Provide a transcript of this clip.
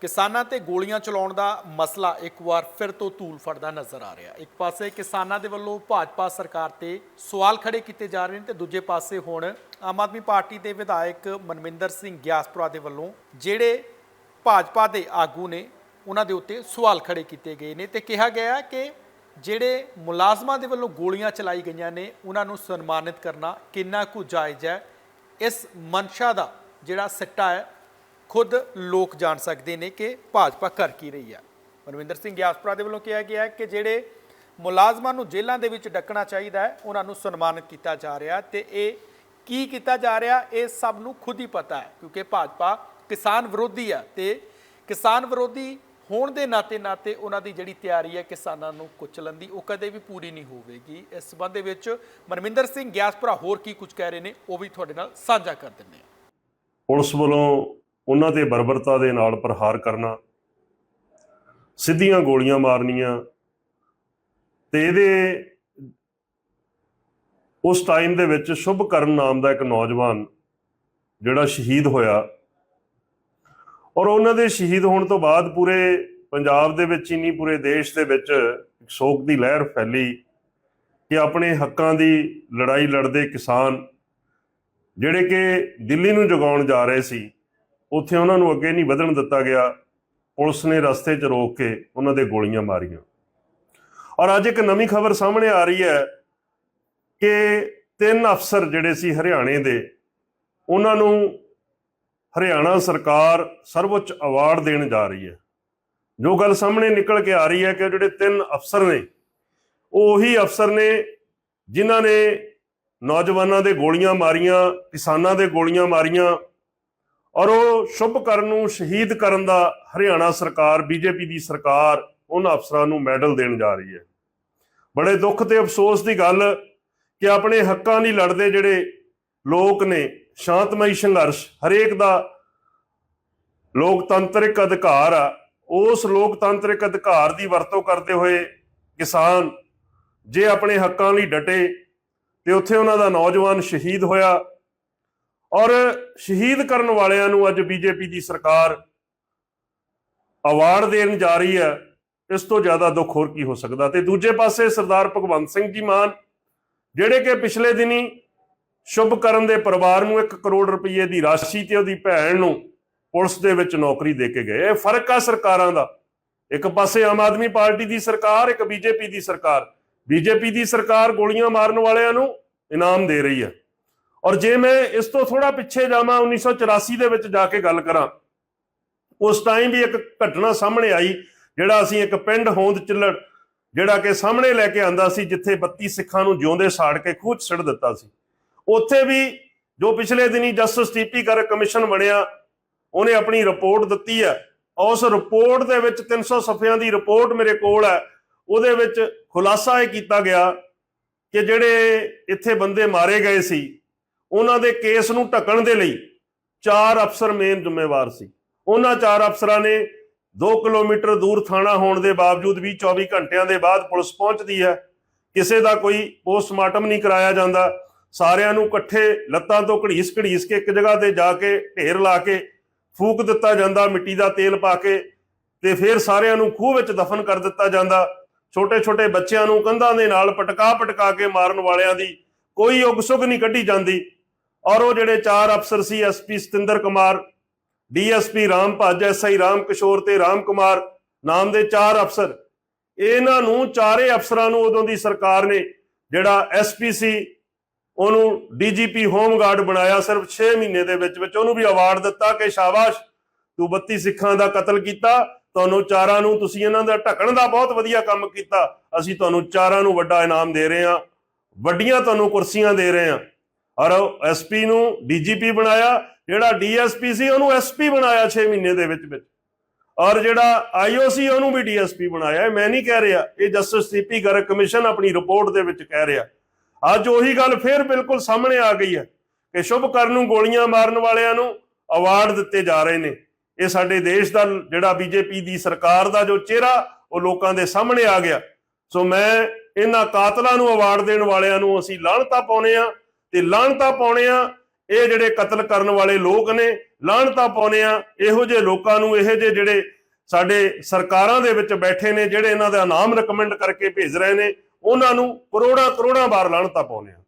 ਕਿਸਾਨਾਂ ਤੇ ਗੋਲੀਆਂ ਚਲਾਉਣ ਦਾ ਮਸਲਾ ਇੱਕ ਵਾਰ ਫਿਰ ਤੋਂ ਧੂਲ ਫੜਦਾ ਨਜ਼ਰ ਆ ਰਿਹਾ। ਇੱਕ ਪਾਸੇ ਕਿਸਾਨਾਂ ਦੇ ਵੱਲੋਂ ਭਾਜਪਾ ਸਰਕਾਰ ਤੇ ਸਵਾਲ ਖੜੇ ਕੀਤੇ ਜਾ ਰਹੇ ਨੇ ਤੇ ਦੂਜੇ ਪਾਸੇ ਹੁਣ ਆਮ ਆਦਮੀ ਪਾਰਟੀ ਦੇ ਵਿਧਾਇਕ ਮਨਵਿੰਦਰ ਸਿੰਘ ਗਿਆਸਪੁਰਾ ਦੇ ਵੱਲੋਂ ਜਿਹੜੇ ਭਾਜਪਾ ਦੇ ਆਗੂ ਨੇ, ਉਹਨਾਂ ਦੇ ਉੱਤੇ ਸਵਾਲ ਖੜੇ ਕੀਤੇ ਗਏ ਨੇ ਤੇ ਕਿਹਾ ਗਿਆ ਕਿ ਜਿਹੜੇ ਮੁਲਾਜ਼ਮਾਂ ਦੇ ਵੱਲੋਂ ਗੋਲੀਆਂ ਚਲਾਈ ਗਈਆਂ ਨੇ, ਉਹਨਾਂ ਨੂੰ ਸਨਮਾਨਿਤ ਕਰਨਾ ਕਿੰਨਾ ਕੁ ਜਾਇਜ਼ ਹੈ? ਇਸ ਮਨਸ਼ਾ ਦਾ ਜਿਹੜਾ ਸਿੱਟਾ ਹੈ ਖੁਦ ਲੋਕ ਜਾਣ ਸਕਦੇ ਨੇ ਕਿ ਭਾਜਪਾ ਕਰ ਕੀ ਰਹੀ ਹੈ। ਮਨਵਿੰਦਰ ਸਿੰਘ ਗਿਆਸਪੁਰਾ ਦੇ ਵੱਲੋਂ ਕਿਹਾ ਗਿਆ ਕਿ ਜਿਹੜੇ ਮੁਲਾਜ਼ਮਾਂ ਨੂੰ ਜੇਲ੍ਹਾਂ ਦੇ ਵਿੱਚ ਡੱਕਣਾ ਚਾਹੀਦਾ ਹੈ, ਉਹਨਾਂ ਨੂੰ ਸਨਮਾਨਿਤ ਕੀਤਾ ਜਾ ਰਿਹਾ ਤੇ ਇਹ ਕੀ ਕੀਤਾ ਜਾ ਰਿਹਾ, ਇਹ ਸਭ ਨੂੰ ਖੁਦ ਹੀ ਪਤਾ ਹੈ, ਕਿਉਂਕਿ ਭਾਜਪਾ ਕਿਸਾਨ ਵਿਰੋਧੀ ਆ ਤੇ ਕਿਸਾਨ ਵਿਰੋਧੀ ਹੋਣ ਦੇ ਨਾਤੇ ਨਾਤੇ ਉਹਨਾਂ ਦੀ ਜਿਹੜੀ ਤਿਆਰੀ ਹੈ ਕਿਸਾਨਾਂ ਨੂੰ ਕੁਚਲਣ ਦੀ, ਉਹ ਕਦੇ ਵੀ ਪੂਰੀ ਨਹੀਂ ਹੋਵੇਗੀ। ਇਸ ਸਬੰਧ ਦੇ ਵਿੱਚ ਮਨਵਿੰਦਰ ਸਿੰਘ ਗਿਆਸਪੁਰਾ ਹੋਰ ਕੀ ਕੁਝ ਕਹਿ ਰਹੇ ਨੇ, ਉਹ ਵੀ ਤੁਹਾਡੇ ਨਾਲ ਸਾਂਝਾ ਕਰ ਦਿੰਦੇ ਹਾਂ। ਪੁਲਿਸ ਵੱਲੋਂ ਉਹਨਾਂ ਤੇ ਬਰਬਰਤਾ ਦੇ ਨਾਲ ਪ੍ਰਹਾਰ ਕਰਨਾ, ਸਿੱਧੀਆਂ ਗੋਲੀਆਂ ਮਾਰਨੀਆਂ, ਤੇ ਇਹਦੇ ਉਸ ਟਾਈਮ ਦੇ ਵਿੱਚ ਸ਼ੁਭਕਰਨ ਨਾਮ ਦਾ ਇੱਕ ਨੌਜਵਾਨ ਜਿਹੜਾ ਸ਼ਹੀਦ ਹੋਇਆ ਔਰ ਉਹਨਾਂ ਦੇ ਸ਼ਹੀਦ ਹੋਣ ਤੋਂ ਬਾਅਦ ਪੂਰੇ ਪੰਜਾਬ ਦੇ ਵਿੱਚ ਹੀ ਨਹੀਂ, ਪੂਰੇ ਦੇਸ਼ ਦੇ ਵਿੱਚ ਇੱਕ ਸ਼ੋਕ ਦੀ ਲਹਿਰ ਫੈਲੀ ਕਿ ਆਪਣੇ ਹੱਕਾਂ ਦੀ ਲੜਾਈ ਲੜਦੇ ਕਿਸਾਨ ਜਿਹੜੇ ਕਿ ਦਿੱਲੀ ਨੂੰ ਜਗਾਉਣ ਜਾ ਰਹੇ ਸੀ ਉੱਥੇ ਉਹਨਾਂ ਨੂੰ ਅੱਗੇ ਨਹੀਂ ਵਧਣ ਦਿੱਤਾ ਗਿਆ। ਪੁਲਿਸ ਨੇ ਰਸਤੇ 'ਚ ਰੋਕ ਕੇ ਉਹਨਾਂ ਦੇ ਗੋਲੀਆਂ ਮਾਰੀਆਂ। ਔਰ ਅੱਜ ਇੱਕ ਨਵੀਂ ਖਬਰ ਸਾਹਮਣੇ ਆ ਰਹੀ ਹੈ ਕਿ ਤਿੰਨ ਅਫਸਰ ਜਿਹੜੇ ਸੀ ਹਰਿਆਣੇ ਦੇ, ਉਹਨਾਂ ਨੂੰ ਹਰਿਆਣਾ ਸਰਕਾਰ ਸਰਵਉੱਚ ਅਵਾਰਡ ਦੇਣ ਜਾ ਰਹੀ ਹੈ। ਜੋ ਗੱਲ ਸਾਹਮਣੇ ਨਿਕਲ ਕੇ ਆ ਰਹੀ ਹੈ ਕਿ ਜਿਹੜੇ ਤਿੰਨ ਅਫਸਰ ਨੇ, ਉਹ ਉਹੀ ਅਫਸਰ ਨੇ ਜਿਨ੍ਹਾਂ ਨੇ ਨੌਜਵਾਨਾਂ ਦੇ ਗੋਲੀਆਂ ਮਾਰੀਆਂ, ਕਿਸਾਨਾਂ ਦੇ ਗੋਲੀਆਂ ਮਾਰੀਆਂ ਔਰ ਉਹ ਸ਼ੁਭਕਰਨ ਨੂੰ ਸ਼ਹੀਦ ਕਰਨ ਦਾ ਹਰਿਆਣਾ ਸਰਕਾਰ, ਬੀਜੇਪੀ ਦੀ ਸਰਕਾਰ ਉਹਨਾਂ ਅਫਸਰਾਂ ਨੂੰ ਮੈਡਲ ਦੇਣ ਜਾ ਰਹੀ ਹੈ। ਬੜੇ ਦੁੱਖ ਤੇ ਅਫਸੋਸ ਦੀ ਗੱਲ ਕਿ ਆਪਣੇ ਹੱਕਾਂ ਲਈ ਲੜਦੇ ਜਿਹੜੇ ਲੋਕ ਨੇ, ਸ਼ਾਂਤਮਈ ਸੰਘਰਸ਼, ਹਰੇਕ ਦਾ ਲੋਕਤੰਤਰਿਕ ਅਧਿਕਾਰ ਆ, ਉਸ ਲੋਕਤੰਤਰਿਕ ਅਧਿਕਾਰ ਦੀ ਵਰਤੋਂ ਕਰਦੇ ਹੋਏ ਕਿਸਾਨ ਜੇ ਆਪਣੇ ਹੱਕਾਂ ਲਈ ਡਟੇ ਤੇ ਉੱਥੇ ਉਹਨਾਂ ਦਾ ਨੌਜਵਾਨ ਸ਼ਹੀਦ ਹੋਇਆ ਔਰ ਸ਼ਹੀਦ ਕਰਨ ਵਾਲਿਆਂ ਨੂੰ ਅੱਜ ਬੀਜੇਪੀ ਦੀ ਸਰਕਾਰ ਅਵਾਰਡ ਦੇਣ ਜਾ ਰਹੀ ਹੈ, ਇਸ ਤੋਂ ਜ਼ਿਆਦਾ ਦੁੱਖ ਹੋਰ ਕੀ ਹੋ ਸਕਦਾ? ਤੇ ਦੂਜੇ ਪਾਸੇ ਸਰਦਾਰ ਭਗਵੰਤ ਸਿੰਘ ਜੀ ਮਾਨ, ਜਿਹੜੇ ਕਿ ਪਿਛਲੇ ਦਿਨੀ ਸ਼ੁਭ ਕਰਨ ਦੇ ਪਰਿਵਾਰ ਨੂੰ 1 ਕਰੋੜ ਰੁਪਏ ਦੀ ਰਾਸ਼ੀ ਤੇ ਉਹਦੀ ਭੈਣ ਨੂੰ ਪੁਲਿਸ ਦੇ ਵਿੱਚ ਨੌਕਰੀ ਦੇ ਕੇ ਗਏ। ਇਹ ਫ਼ਰਕ ਆ ਸਰਕਾਰਾਂ ਦਾ। ਇੱਕ ਪਾਸੇ ਆਮ ਆਦਮੀ ਪਾਰਟੀ ਦੀ ਸਰਕਾਰ, ਇੱਕ ਬੀਜੇਪੀ ਦੀ ਸਰਕਾਰ। ਬੀਜੇਪੀ ਦੀ ਸਰਕਾਰ ਗੋਲੀਆਂ ਮਾਰਨ ਵਾਲਿਆਂ ਨੂੰ ਇਨਾਮ ਦੇ ਰਹੀ ਹੈ। ਔਰ ਜੇ ਮੈਂ ਇਸ ਤੋਂ ਥੋੜਾ ਪਿੱਛੇ ਜਾਵਾਂ 1984 ਦੇ ਵਿੱਚ ਜਾ ਕੇ ਗੱਲ ਕਰਾਂ, ਉਸ ਟਾਈਮ ਵੀ ਇੱਕ ਘਟਨਾ ਸਾਹਮਣੇ ਆਈ, ਜਿਹੜਾ ਅਸੀਂ ਇੱਕ ਪਿੰਡ ਹੋਂਦ ਚਿੱਲੜ, ਜਿਹੜਾ ਕਿ ਸਾਹਮਣੇ ਲੈ ਕੇ ਆਂਦਾ ਸੀ, ਜਿੱਥੇ 32 ਸਿੱਖਾਂ ਨੂੰ ਜਿਉਂਦੇ ਸਾੜ ਕੇ ਖੂਹ 'ਚ ਸਿੱਟ ਦਿੱਤਾ ਸੀ। ਉੱਥੇ ਵੀ ਜੋ ਪਿਛਲੇ ਦਿਨੀ ਜਸਟਿਸ ਟੀਪੀ ਕਰ ਕਮਿਸ਼ਨ ਬਣਿਆ, ਉਹਨੇ ਆਪਣੀ ਰਿਪੋਰਟ ਦਿੱਤੀ ਹੈ। ਉਸ ਰਿਪੋਰਟ ਦੇ ਵਿੱਚ 300 ਸਫ਼ਿਆਂ ਦੀ ਰਿਪੋਰਟ ਮੇਰੇ ਕੋਲ ਹੈ। ਉਹਦੇ ਵਿੱਚ ਖੁਲਾਸਾ ਇਹ ਕੀਤਾ ਗਿਆ ਕਿ ਜਿਹੜੇ ਇੱਥੇ ਬੰਦੇ ਮਾਰੇ ਗਏ ਸੀ ਉਹਨਾਂ ਦੇ ਕੇਸ ਨੂੰ ਢੱਕਣ ਦੇ ਲਈ ਚਾਰ ਅਫਸਰ ਮੇਨ ਜ਼ਿੰਮੇਵਾਰ ਸੀ। ਉਹਨਾਂ ਚਾਰ ਅਫਸਰਾਂ ਨੇ 2 ਕਿਲੋਮੀਟਰ ਦੂਰ ਥਾਣਾ ਹੋਣ ਦੇ ਬਾਵਜੂਦ ਵੀ 24 ਘੰਟਿਆਂ ਦੇ ਬਾਅਦ ਪੁਲਿਸ ਪਹੁੰਚਦੀ ਹੈ। ਕਿਸੇ ਦਾ ਕੋਈ ਪੋਸਟਮਾਰਟਮ ਨਹੀਂ ਕਰਾਇਆ ਜਾਂਦਾ। ਸਾਰਿਆਂ ਨੂੰ ਇਕੱਠੇ ਲੱਤਾਂ ਤੋਂ ਘੜੀਸ ਘੜੀਸ ਕੇ ਇੱਕ ਜਗ੍ਹਾ ਤੇ ਜਾ ਕੇ ਢੇਰ ਲਾ ਕੇ ਫੂਕ ਦਿੱਤਾ ਜਾਂਦਾ, ਮਿੱਟੀ ਦਾ ਤੇਲ ਪਾ ਕੇ ਤੇ ਫਿਰ ਸਾਰਿਆਂ ਨੂੰ ਖੂਹ ਵਿੱਚ ਦਫਨ ਕਰ ਦਿੱਤਾ ਜਾਂਦਾ। ਛੋਟੇ ਛੋਟੇ ਬੱਚਿਆਂ ਨੂੰ ਕੰਧਾਂ ਦੇ ਨਾਲ ਪਟਕਾ ਪਟਕਾ ਕੇ ਮਾਰਨ ਵਾਲਿਆਂ ਦੀ ਕੋਈ ਉਗਸੁਗ ਨਹੀਂ ਕੱਢੀ ਜਾਂਦੀ। ਔਰ ਉਹ ਜਿਹੜੇ ਚਾਰ ਅਫਸਰ ਸੀ S P Satinder Kumar D S P Ram ਭੱਜ ਐਸਆਈ ਰਾਮ ਕਿਸ਼ੋਰ ਤੇ ਰਾਮ ਕੁਮਾਰ ਨਾਮ ਦੇ ਚਾਰ ਅਫਸਰ। ਇਹਨਾਂ ਨੂੰ ਚਾਰੇ ਅਫਸਰਾਂ ਨੂੰ ਉਦੋਂ ਦੀ ਸਰਕਾਰ ਨੇ ਜਿਹੜਾ ਐਸਪੀਸੀ ਉਹਨੂੰ ਡੀਜੀਪੀ ਹੋਮਗਾਰਡ ਬਣਾਇਆ, ਸਿਰਫ 6 ਮਹੀਨੇ ਦੇ ਵਿੱਚ ਵਿੱਚ ਉਹਨੂੰ ਵੀ ਅਵਾਰਡ ਦਿੱਤਾ ਕਿ ਸ਼ਾਬਾਸ਼, ਤੂੰ 32 ਸਿੱਖਾਂ ਦਾ ਕਤਲ ਕੀਤਾ, ਤੁਹਾਨੂੰ ਚਾਰਾਂ ਨੂੰ ਤੁਸੀਂ ਇਹਨਾਂ ਦਾ ਢੱਕਣ ਦਾ ਬਹੁਤ ਵਧੀਆ ਕੰਮ ਕੀਤਾ, ਅਸੀਂ ਤੁਹਾਨੂੰ ਚਾਰਾਂ ਨੂੰ ਵੱਡਾ ਇਨਾਮ ਦੇ ਰਹੇ ਹਾਂ, ਵੱਡੀਆਂ ਤੁਹਾਨੂੰ ਕੁਰਸੀਆਂ ਦੇ ਰਹੇ ਹਾਂ। ਔਰ ਐਸਪੀ ਨੂੰ ਡੀਜੀਪੀ ਬਣਾਇਆ, ਜਿਹੜਾ ਡੀਐਸਪੀ ਸੀ ਉਹਨੂੰ ਐਸਪੀ ਬਣਾਇਆ 6 ਮਹੀਨੇ ਦੇ ਵਿੱਚ ਵਿੱਚ। ਔਰ ਜਿਹੜਾ ਆਈਓਸੀ ਉਹਨੂੰ ਵੀ ਡੀਐਸਪੀ ਬਣਾਇਆ। ਇਹ ਮੈਂ ਨਹੀਂ ਕਹਿ ਰਿਹਾ, ਇਹ ਜਸਟਿਸ ਸੀਪੀ ਗਰਗ ਕਮਿਸ਼ਨ ਆਪਣੀ ਰਿਪੋਰਟ ਦੇ ਵਿੱਚ ਕਹਿ ਰਿਹਾ। ਅੱਜ ਉਹੀ ਗੱਲ ਫੇਰ ਬਿਲਕੁਲ ਸਾਹਮਣੇ ਆ ਗਈ ਹੈ ਕਿ ਸ਼ੁਭਕਰਨ ਨੂੰ ਗੋਲੀਆਂ ਮਾਰਨ ਵਾਲਿਆਂ ਨੂੰ ਅਵਾਰਡ ਦਿੱਤੇ ਜਾ ਰਹੇ ਨੇ। ਇਹ ਸਾਡੇ ਦੇਸ਼ ਦਾ ਜਿਹੜਾ ਬੀਜੇਪੀ ਦੀ ਸਰਕਾਰ ਦਾ ਜੋ ਚਿਹਰਾ, ਉਹ ਲੋਕਾਂ ਦੇ ਸਾਹਮਣੇ ਆ ਗਿਆ। ਸੋ ਮੈਂ ਇਹਨਾਂ ਕਾਤਲਾਂ ਨੂੰ ਅਵਾਰਡ ਦੇਣ ਵਾਲਿਆਂ ਨੂੰ ਅਸੀਂ ਲਾਹਣਤਾ ਪਾਉਨੇ ਆ ਤੇ ਲਾਹਣਤਾ ਪਾਉਣੇ ਆ, ਇਹ ਜਿਹੜੇ ਕਤਲ ਕਰਨ ਵਾਲੇ ਲੋਕ ਨੇ ਲਾਹਣਤਾ ਪਾਉਣੇ ਆ, ਇਹੋ ਜਿਹੇ ਲੋਕਾਂ ਨੂੰ, ਇਹੋ ਜਿਹੇ ਜਿਹੜੇ ਸਾਡੇ ਸਰਕਾਰਾਂ ਦੇ ਵਿੱਚ ਬੈਠੇ ਨੇ, ਜਿਹੜੇ ਇਹਨਾਂ ਦਾ ਨਾਮ ਰეკਮੈਂਡ ਕਰਕੇ ਭੇਜ ਰਹੇ ਨੇ, ਉਹਨਾਂ ਨੂੰ ਕਰੋੜਾਂ ਕਰੋੜਾਂ ਵਾਰ ਲਾਹਣਤਾ ਪਾਉਣੇ ਆ।